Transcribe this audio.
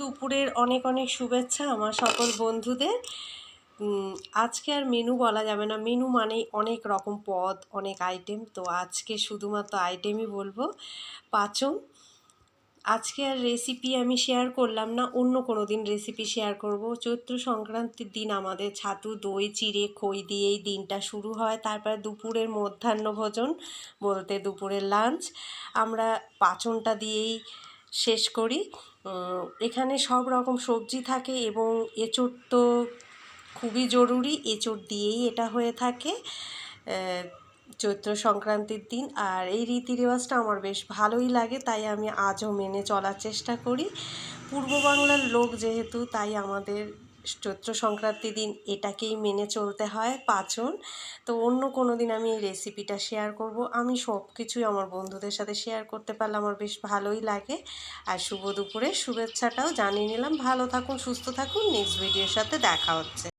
দুপুরের অনেক অনেক শুভেচ্ছা আমার সকল বন্ধুদের। আজকে আর মেনু বলা যাবে না। মেনু মানেই অনেক রকম পদ, অনেক আইটেম তো আজকে শুধুমাত্র আইটেমই বলব। পাঁচন আজকে আর রেসিপি আমি শেয়ার করলাম না, অন্য কোনো দিন রেসিপি শেয়ার করব। চৈত্র সংক্রান্তির দিন আমাদের ছাতু, দই, চিড়ে, খই দিয়ে এই দিনটা শুরু হয়। তারপর দুপুরের মধ্যাহ্ন ভোজন, বলতে দুপুরের লাঞ্চ আমরা পাচনটা দিয়েই শেষ করি। এখানে সব রকম সবজি থাকে এবং এঁচোড় তো খুবই জরুরি, এঁচোড় দিয়েই এটা হয়ে থাকে চৈত্র সংক্রান্তির দিন। আর এই রীতি রেওয়াজটা আমার বেশ ভালোই লাগে, তাই আমি আজও মেনে চলার চেষ্টা করি। পূর্ব বাংলার লোক যেহেতু, তাই আমাদের চৈত্র সংক্রান্তির দিন এটাকেই মেনে চলতে হয় পাচন তো অন্য কোনো দিন আমি এই রেসিপিটা শেয়ার করব। আমি সব কিছুই আমার বন্ধুদের সাথে শেয়ার করতে পারলে আমার বেশ ভালোই লাগে। আর শুভ দুপুরে শুভেচ্ছাটাও জানিয়ে নিলাম। ভালো থাকুন, সুস্থ থাকুন। নেক্সট ভিডিওর সাথে দেখা হচ্ছে।